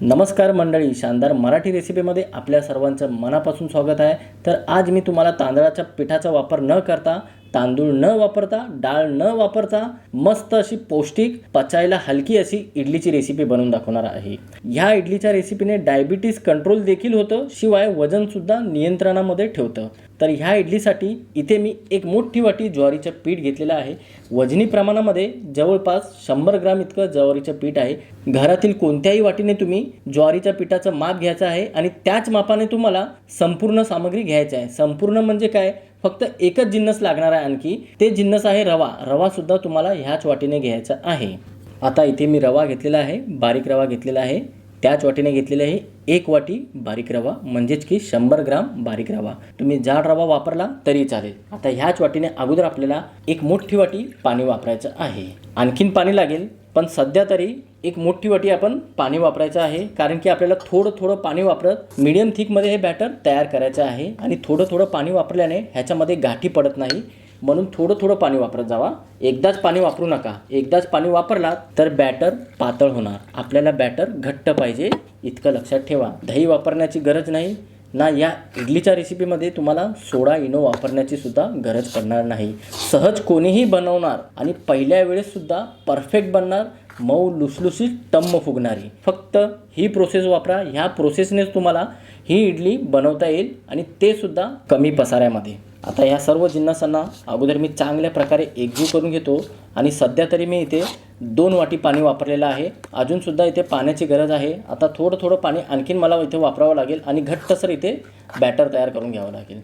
नमस्कार मंडळी शानदार मराठी रेसिपीमध्ये आपल्या सर्वांचं मनापासून स्वागत आहे. तर आज मी तुम्हाला तांदळाच्या पिठाचा वापर न करता तांदूळ न वापरता डाळ न वापरता मस्त अशी पौष्टिक पचायला हलकी अशी इडलीची रेसिपी बनवून दाखवणार आहे. ह्या इडलीच्या रेसिपीने डायबिटीस कंट्रोल देखील होतं शिवाय वजनसुद्धा नियंत्रणामध्ये ठेवतं. तर ह्या इडलीसाठी इथे मी एक मोठी वाटी ज्वारीचं पीठ घेतलेलं आहे. वजनी प्रमाणामध्ये जवळपास शंभर ग्राम इतकं ज्वारीचं पीठ आहे. घरातील कोणत्याही वाटीने तुम्ही ज्वारीच्या पिठाचं माप घ्यायचं आहे आणि त्याच मापाने तुम्हाला संपूर्ण सामग्री घ्यायची आहे. संपूर्ण म्हणजे काय? फक्त एकच जिन्नस लागणार आहे आणखी. ते जिन्नस आहे रवा. रवासुद्धा तुम्हाला ह्याच वाटीने घ्यायचा आहे. आता इथे मी रवा घेतलेला आहे बारीक रवा घेतलेला आहे. त्याच वाटीने घेतलेले आहे एक वाटी बारीक रवा म्हणजेच की शंभर ग्राम बारीक रवा. तुम्ही जाड रवा वापरला तरी चालेल. आता ह्याच वाटीने अगोदर आपल्याला एक मोठी वाटी पाणी वापरायचं आहे. आणखीन पाणी लागेल. पण सध्या तरी एक मोठी वाटी आपण पाणी वापरायचं आहे कारण की आपल्याला थोडं थोडं पाणी वापरत मीडियम थिकमध्ये हे बॅटर तयार करायचं आहे आणि थोडं थोडं पाणी वापरल्याने ह्याच्यामध्ये गाठी पडत नाही. म्हणून थोडं थोडं पाणी वापरत जावा. एकदाच पाणी वापरू नका. एकदाच पाणी वापरला तर बॅटर पातळ होणार. आपल्याला बॅटर घट्ट पाहिजे इतकं लक्षात ठेवा. दही वापरण्याची गरज नाही. ना या इडलीच्या रेसिपीमध्ये तुम्हाला सोडा इनो वापरण्याची सुद्धा गरज पडणार नाही. सहज कोणीही बनवणार आणि पहिल्या वेळेससुद्धा परफेक्ट बनणार मऊ लुसलुसीत टम्म फुगणारी. फक्त ही प्रोसेस वापरा. ह्या प्रोसेसनेच तुम्हाला ही इडली बनवता येईल आणि ते सुद्धा कमी पसाऱ्यामध्ये. आता ह्या सर्व जिन्नसांना अगोदर मी चांगल्या प्रकारे एकजीव करून घेतो आणि सध्या तरी मी इथे दोन वाटी पाणी वापरलेलं आहे. अजूनसुद्धा इथे पाण्याची गरज आहे. आता थोडं थोडं पाणी आणखीन मला इथे वापरावं लागेल आणि घट्टसर इथे बॅटर तयार करून घ्यावं लागेल.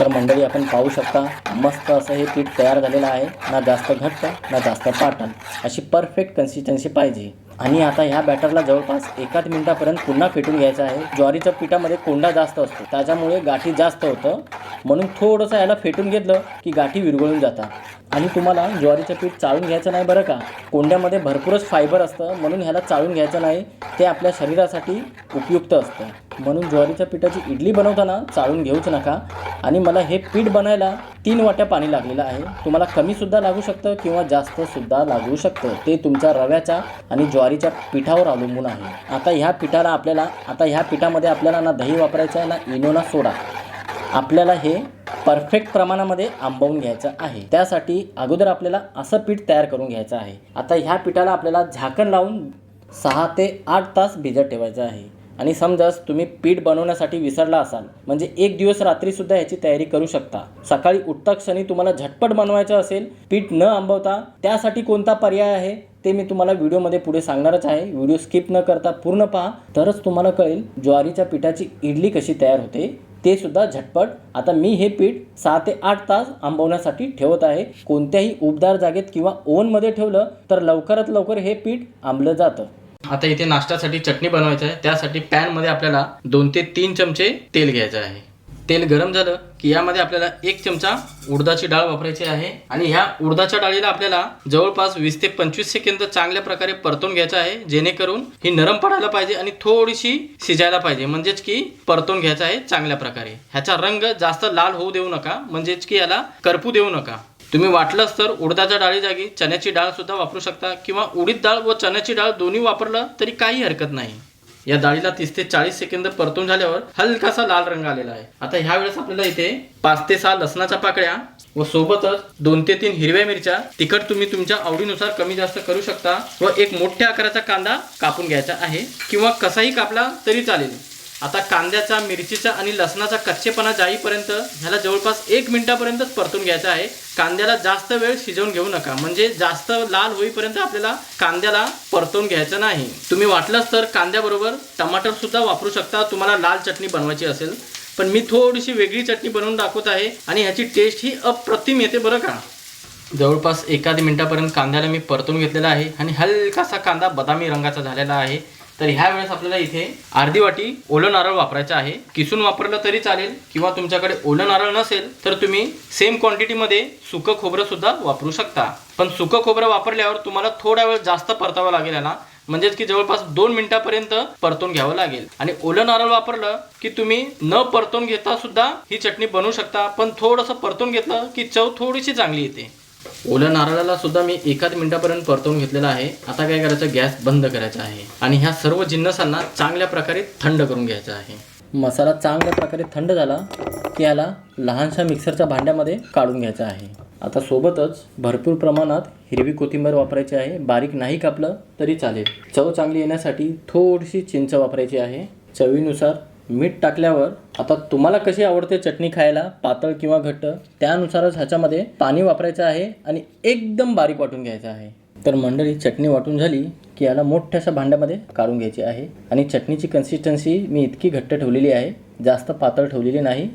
तर मंडळी आपण पाहू शकता मस्त असं हे पीठ तयार झालेलं आहे. ना जास्त घट्ट ना जास्त पातळ. अशी परफेक्ट कन्सिस्टन्सी पाहिजे. आणि आता ह्या बॅटरला जवळपास एकाच मिनिटापर्यंत पुन्हा फेटून घ्यायचं आहे. ज्वारीच्या पिठामध्ये कोंडा जास्त असतो. त्याच्यामुळे गाठी जास्त होतं. म्हणून थोडंसं याला फेटून घेतलं की गाठी विरघळून जातात. आणि तुम्हाला ज्वारीचं पीठ चाळून घ्यायचं नाही बरं का? कोंड्यामध्ये भरपूरच फायबर असतं. म्हणून ह्याला चाळून घ्यायचं नाही. ते आपल्या शरीरासाठी उपयुक्त असतं. म्हणून ज्वारीच्या पिठाची इडली बनवताना चाळून घेऊच नका. आणि मला हे पीठ बनायला तीन वाट्या पाणी लागलेलं आहे. तुम्हाला कमीसुद्धा लागू शकतं किंवा जास्तसुद्धा लागू शकतं. ते तुमच्या रव्याच्या आणि ज्वारीच्या पिठावर अवलंबून आहे. आता ह्या पिठाला आपल्याला आता ह्या पिठामध्ये आपल्याला ना दही वापरायचं आहे ना इनो ना सोडा. आपल्याला हे परफेक्ट प्रमाणामध्ये आंबवून घ्यायचं आहे. त्यासाठी अगोदर आपल्याला असं पीठ तयार करून घ्यायचं आहे. आता ह्या पिठाला आपल्याला झाकण लावून सहा ते आठ तास भिजत ठेवायचं आहे. आणि समजाच तुम्ही पीठ बनवण्यासाठी विसरला असाल म्हणजे एक दिवस रात्रीसुद्धा याची तयारी करू शकता. सकाळी उठता क्षणी तुम्हाला झटपट बनवायचं असेल पीठ न आंबवता त्यासाठी कोणता पर्याय आहे ते मी तुम्हाला व्हिडिओमध्ये पुढे सांगणारच आहे. व्हिडिओ स्किप न करता पूर्ण पहा. तरच तुम्हाला कळेल ज्वारीच्या पिठाची इडली कशी तयार होते ते सुद्धा झटपट. आता मी हे पीठ सहा ते आठ तास आंबवण्यासाठी ठेवत आहे. कोणत्याही उबदार जागेत किंवा ओव्हनमध्ये ठेवलं तर लवकरात लवकर हे पीठ आंबलं जातं. आता इथे नाश्त्यासाठी चटणी बनवायचं आहे. त्यासाठी पॅनमध्ये आपल्याला दोन ते तीन चमचे तेल घ्यायचं आहे. तेल गरम झालं की यामध्ये आपल्याला एक चमचा उडदाची डाळ वापरायची आहे. आणि ह्या उडदाच्या डाळीला आपल्याला जवळपास वीस ते पंचवीस सेकंद चांगल्या प्रकारे परतून घ्यायचं आहे. जेणेकरून ही नरम पडायला पाहिजे आणि थोडीशी शिजायला पाहिजे. म्हणजेच की परतून घ्यायचं आहे चांगल्या प्रकारे. ह्याचा रंग जास्त लाल होऊ देऊ नका. म्हणजेच की याला करपू देऊ नका. तुम्ही वाटलंच तर उडदाच्या डाळी जागी चण्याची डाळ सुद्धा वापरू शकता किंवा उडीद डाळ व चण्याची डाळ दोन्ही वापरलं तरी काही हरकत नाही. या डाळीला तीस ते चाळीस सेकंद परतून झाल्यावर हलकासा लाल रंग आलेला आहे. आता ह्या वेळेस आपल्याला इथे पाच ते सहा लसणाच्या पाकळ्या व सोबतच दोन ते तीन हिरव्या मिरच्या तिखट तुम्ही तुमच्या आवडीनुसार कमी जास्त करू शकता व एक मोठ्या आकाराचा कांदा कापून घ्यायचा आहे किंवा कसाही कापला तरी चालेल. आता कांद्याचा मिरचीचा आणि लसणाचा कच्चेपणा जाईपर्यंत ह्याला जवळपास एक मिनिटापर्यंतच परतून घ्यायचा आहे. कांद्याला जास्त वेळ शिजवून घेऊ नका. म्हणजे जास्त लाल होईपर्यंत आपल्याला कांद्याला परतून घ्यायचं नाही. तुम्ही वाटलंच तर कांद्याबरोबर टमाटर सुद्धा वापरू शकता. तुम्हाला लाल चटणी बनवायची असेल. पण मी थोडीशी वेगळी चटणी बनवून दाखवत आहे आणि ह्याची टेस्ट ही अप्रतिम येते बरं का. जवळपास एखाद मिनिटापर्यंत कांद्याला मी परतून घेतलेला आहे आणि हलकासा कांदा बदामी रंगाचा झालेला आहे. तर ह्या वेळेस आपल्याला इथे अर्धी वाटी ओलं नारळ वापरायचं आहे. किसून वापरलं तरी चालेल किंवा तुमच्याकडे ओलं नारळ नसेल तर तुम्ही सेम क्वांटिटीमध्ये सुकं खोबरं सुद्धा वापरू शकता. पण सुकं खोबरं वापरल्यावर तुम्हाला थोडा वेळ जास्त परतावं लागेल याला. म्हणजेच की जवळपास दोन मिनिटापर्यंत परतून घ्यावं लागेल. आणि ओलं नारळ वापरलं की तुम्ही न परतून घेता सुद्धा ही चटणी बनवू शकता. पण थोडंसं परतून घेतलं की चव थोडीशी चांगली येते. ओल्या नारळाला सुद्धा मी एकाच मिनिटापर्यंत परतवून घेतलेला आहे. आता काय करायचं? गॅस बंद करायचा आहे. आणि ह्या सर्व जिन्नसांना चांगल्या प्रकारे थंड करून घ्यायचा आहे. मसाला चांगल्या प्रकारे थंड झाला की याला लहानशा मिक्सरच्या भांड्यामध्ये काढून घ्यायचा आहे. आता सोबतच भरपूर प्रमाणात हिरवी कोथिंबीर वापरायची आहे. बारीक नाही कापलं तरी चालेल. चव चांगली येण्यासाठी थोडीशी चिंच वापरायची आहे. चवीनुसार मीठ टाकल्यावर आता तुम्हाला कशी आवडते चटणी खायला? पातळ किंवा घट्ट? त्यानुसारच ह्याच्यामध्ये पाणी वापरायचं आहे आणि एकदम बारीक वाटून घ्यायचं आहे. तर मंडळी चटणी वाटून झाली की याला मोठ्याशा भांड्यामध्ये काढून घ्यायची आहे. आणि चटणीची कन्सिस्टन्सी मी इतकी घट्ट ठेवलेली आहे. जास्त पातळ ठेवलेली नाही.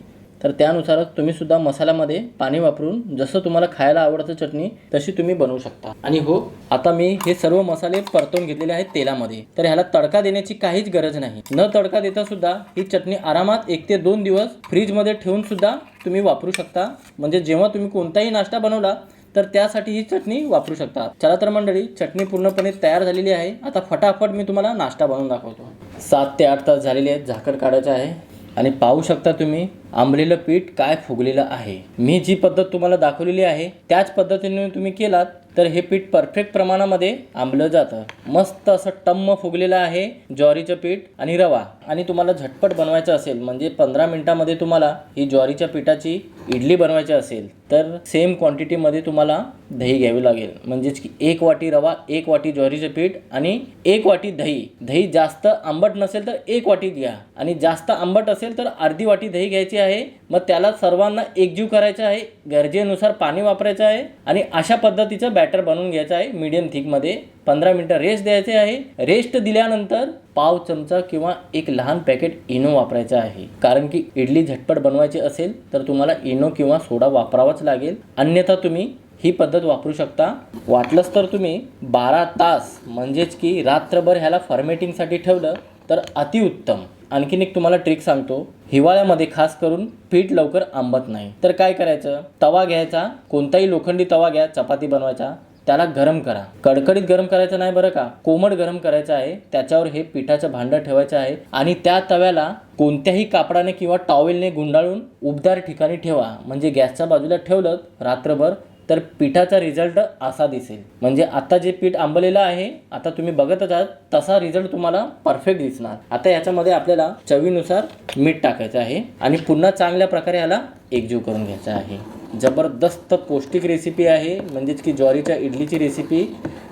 तर त्यानुसारच तुम्ही सुद्धा मसाल्यामध्ये पाणी वापरून जसं तुम्हाला खायला आवडतं चटणी तशी तुम्ही बनवू शकता. आणि हो आता मी हे सर्व मसाले परतवून घेतलेले आहेत तेलामध्ये. तर ह्याला तडका देण्याची काहीच गरज नाही. न तडका देता सुद्धा ही चटणी आरामात एक ते दोन दिवस फ्रीजमध्ये ठेवून सुद्धा तुम्ही वापरू शकता. म्हणजे जेव्हा तुम्ही कोणताही नाश्ता बनवला तर त्यासाठी ही चटणी वापरू शकता. चला तर मंडळी चटणी पूर्णपणे तयार झालेली आहे. आता फटाफट मी तुम्हाला नाश्ता बनवून दाखवतो. सात ते आठ तास झालेले आहेत झाकण काढायचं आहे. आणि पाहू शकता तुम्ही आंबलेलं पीठ काय फुगलेलं आहे? मी जी पद्धत तुम्हाला दाखवलेली आहे त्याच पद्धतीने तुम्ही केलात तर हे पीठ परफेक्ट प्रमाणामध्ये आंबलं जातं. मस्त असं टम्म फुगलेलं आहे ज्वारीचं पीठ आणि रवा. आणि तुम्हाला झटपट बनवायचं असेल म्हणजे पंधरा मिनिटामध्ये तुम्हाला ही ज्वारीच्या पिठाची इडली बनवायची असेल तर सेम क्वांटिटीमध्ये तुम्हाला दही घ्यावी लागेल. म्हणजेच की एक वाटी रवा एक वाटी ज्वारीचं पीठ आणि एक वाटी दही. दही जास्त आंबट नसेल तर एक वाटी घ्या. आणि जास्त आंबट असेल तर अर्धी वाटी दही घ्यायची आहे मग त्याला सर्वांना एकजीव करायचं आहे गरजेनुसार पाणी वापरायचं आहे आणि अशा पद्धतीचं बॅटर बनवून घ्यायचं आहे मीडियम थिकमध्ये पंधरा मिनटं रेस्ट द्यायचे आहे. रेस्ट दिल्यानंतर पाव चमचा किंवा एक लहान पॅकेट इनो वापरायचं आहे. कारण की इडली झटपट बनवायची असेल तर तुम्हाला इनो किंवा सोडा वापरावाच लागेल. अन्यथा तुम्ही ही पद्धत वापरू शकता. वाटलंच तर तुम्ही बारा तास म्हणजेच की रात्रभर ह्याला फर्मेटिंगसाठी ठेवलं तर अतिउत्तम. आणखीन एक तुम्हाला ट्रिक सांगतो. हिवाळ्यामध्ये खास करून पीठ लवकर आंबत नाही. तर काय करायचं? तवा घ्यायचा. कोणताही लोखंडी तवा घ्या चपाती बनवायचा. त्याला गरम करा. कडकडीत गरम करायचं नाही बरं का? कोमट गरम करायचं आहे. त्याच्यावर हे पिठाचं भांडं ठेवायचं आहे. आणि त्या तव्याला कोणत्याही कापडाने किंवा टॉवेलने गुंडाळून उबदार ठिकाणी ठेवा. म्हणजे गॅसच्या बाजूला ठेवलं रात्रभर तर पिठाचा रिझल्ट असा दिसेल. म्हणजे आता जे पीठ आंबलेलं आहे आता तुम्ही बघतच आहात तसा रिझल्ट तुम्हाला परफेक्ट दिसणार. आता याच्यामध्ये आपल्याला चवीनुसार मीठ टाकायचं आहे आणि पुन्हा चांगल्या प्रकारे याला एकजीव करून घ्यायचा आहे. जबरदस्त पौष्टिक रेसिपी आहे. म्हणजेच की ज्वारीच्या इडलीची रेसिपी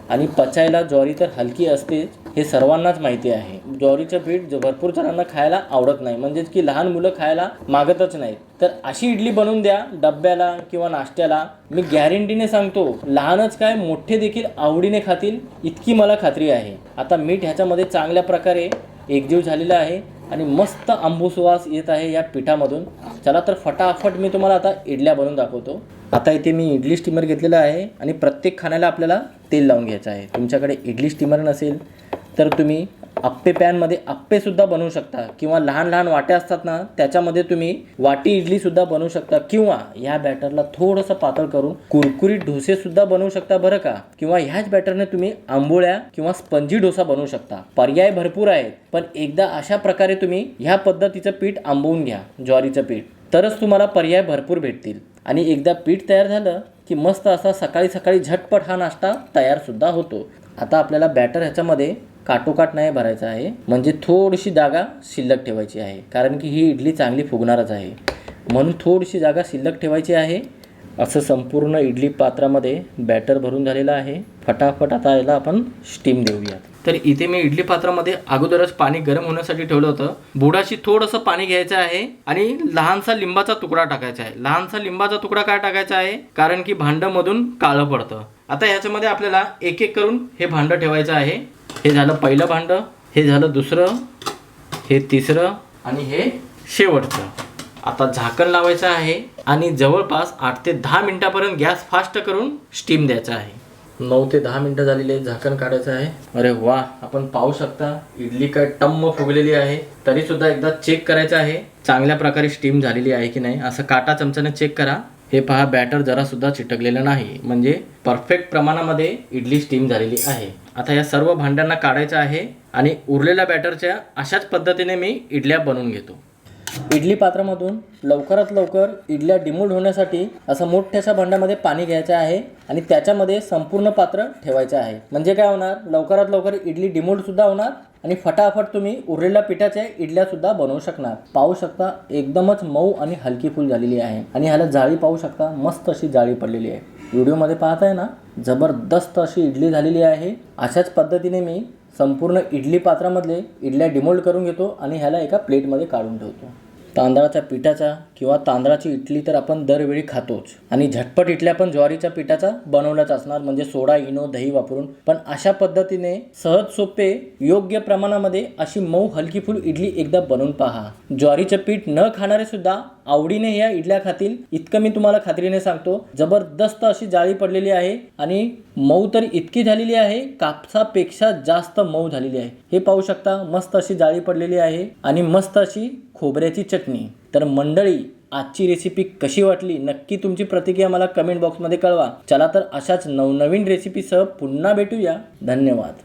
आणि पचायला ज्वारी तर हलकी असतेच हे सर्वांनाच माहिती आहे. ज्वारीचं पीठ भरपूर जणांना खायला आवडत नाही. म्हणजेच की लहान मुलं खायला मागतच नाहीत. तर अशी इडली बनवून द्या डब्याला किंवा नाश्त्याला. मी गॅरंटीने सांगतो लहानच काय मोठे देखील आवडीने खातील इतकी मला खात्री आहे. आता मीठ ह्याच्यामध्ये चांगल्या प्रकारे एकजीव झालेला आहे. आणि मस्त आंबूसवास येत आहे या पिठामधून. चला तर फटाफट मी तुम्हाला आता इडल्या बनवून दाखवतो. आता इथे मी इडली स्टीमर घेतलेला आहे आणि प्रत्येक खाण्याला आपल्याला तेल लावून घ्यायचं आहे. तुमच्याकडे इडली स्टीमर नसेल तर तुम्ही आप्पे पॅनमध्ये आप्पेसुद्धा बनवू शकता. किंवा लहान लहान वाट्या असतात ना त्याच्यामध्ये तुम्ही वाटी इडलीसुद्धा बनवू शकता. किंवा ह्या बॅटरला थोडंसं पातळ करून कुरकुरीत डोसेसुद्धा बनवू शकता बरं का? किंवा ह्याच बॅटरने तुम्ही आंबोळ्या किंवा स्पंजी डोसा बनवू शकता. पर्याय भरपूर आहेत पण एकदा अशा प्रकारे तुम्ही ह्या पद्धतीचं पीठ आंबवून घ्या ज्वारीचं पीठ. तरच तुम्हाला पर्याय भरपूर भेटतील. आणि एकदा पीठ तयार झालं की मस्त असा सकाळी सकाळी झटपट हा नाश्ता तयारसुद्धा होतो. आता आपल्याला बॅटर ह्याच्यामध्ये काटोकाट नाही भरायचा आहे. म्हणजे थोडीशी जागा शिल्लक ठेवायची आहे. कारण की ही इडली चांगली फुगणारच आहे. म्हणून थोडीशी जागा शिल्लक ठेवायची आहे. असं संपूर्ण इडली पात्रामध्ये बॅटर भरून झालेलं आहे. फटाफट आता याला आपण स्टीम देऊयात. तर इथे मी इडली पात्रामध्ये अगोदरच पाणी गरम होण्यासाठी ठेवलं होतं. बुडाशी थोडंसं पाणी घ्यायचं आहे आणि लहानसा लिंबाचा तुकडा टाकायचा आहे. लहानसा लिंबाचा तुकडा काय टाकायचा आहे? कारण की भांडं मधून काळं पडतं. आता याच्यामध्ये आपल्याला एक एक करून हे भांडं ठेवायचं आहे. हे झालं पहिलं भांडं हे झालं दुसरं हे तिसरं आणि हे शेवटचं. आता झाकण लावायचं आहे आणि जवळपास आठ ते दहा मिनिटापर्यंत गॅस फास्ट करून स्टीम द्यायचा आहे. नऊ ते दहा मिनिटं झालेली झाकण काढायचं आहे. अरे वा आपण पाहू शकता इडली काय टम्म फुगलेली आहे. तरी सुद्धा एकदा चेक करायचं आहे चांगल्या प्रकारे स्टीम झालेली आहे की नाही. असं काटा चमच्याने चेक करा. हे पहा बॅटर जरा सुद्धा चिटकलेलं नाही. म्हणजे परफेक्ट प्रमाणामध्ये इडली स्टीम झालेली आहे. आता या सर्व भांड्यांना काढायचं आहे आणि उरलेल्या बॅटरच्या अशाच पद्धतीने मी इडल्या बनवून घेतो. इडली पात्रामधून लवकरात लवकर इडल्या डिमोल्ड होण्यासाठी असं मोठ्याशा भांड्यामध्ये पाणी घ्यायचं आहे आणि त्याच्यामध्ये संपूर्ण पात्र ठेवायचं आहे. म्हणजे काय होणार? लवकरात लवकर इडली डिमोल्डसुद्धा होणार आणि फटाफट तुम्ही उरलेल्या पिठाच्या इडल्यासुद्धा बनवू शकणार. पाहू शकता एकदमच मऊ आणि हलकी फुल झालेली आहे. आणि ह्याला जाळी पाहू शकता मस्त अशी जाळी पडलेली आहे. व्हिडिओमध्ये पाहताय ना? जबरदस्त अशी इडली झालेली आहे. अशाच पद्धतीने मी संपूर्ण इडली पात्रामधले इडल्या डिमोल्ड करून घेतो आणि ह्याला एका प्लेटमध्ये काढून ठेवतो. तांदळाच्या पिठाचा किंवा तांदळाची इडली तर आपण दरवेळी खातोच. आणि झटपट इडल्या पण ज्वारीच्या पिठाचा बनवल्याच असणार म्हणजे सोडा इनो दही वापरून. पण अशा पद्धतीने सहज सोपे योग्य प्रमाणामध्ये अशी मऊ हलकी फुल इडली एकदा बनवून पहा. ज्वारीचं पीठ न खाणारे सुद्धा आवडीने या इडल्या खातील. इतकं मी तुम्हाला खात्रीने सांगतो जबरदस्त अशी जाळी पडलेली आहे आणि मऊ तर इतकी झालेली आहे कापसापेक्षा जास्त मऊ झालेली आहे. हे पाहू शकता मस्त अशी जाळी पडलेली आहे आणि मस्त अशी खोबऱ्याची चटणी. तर मंडळी आजची रेसिपी कशी वाटली? नक्की तुमची प्रतिक्रिया मला कमेंट बॉक्समध्ये कळवा. चला तर अशाच नवनवीन रेसिपीसह पुन्हा भेटूया. धन्यवाद.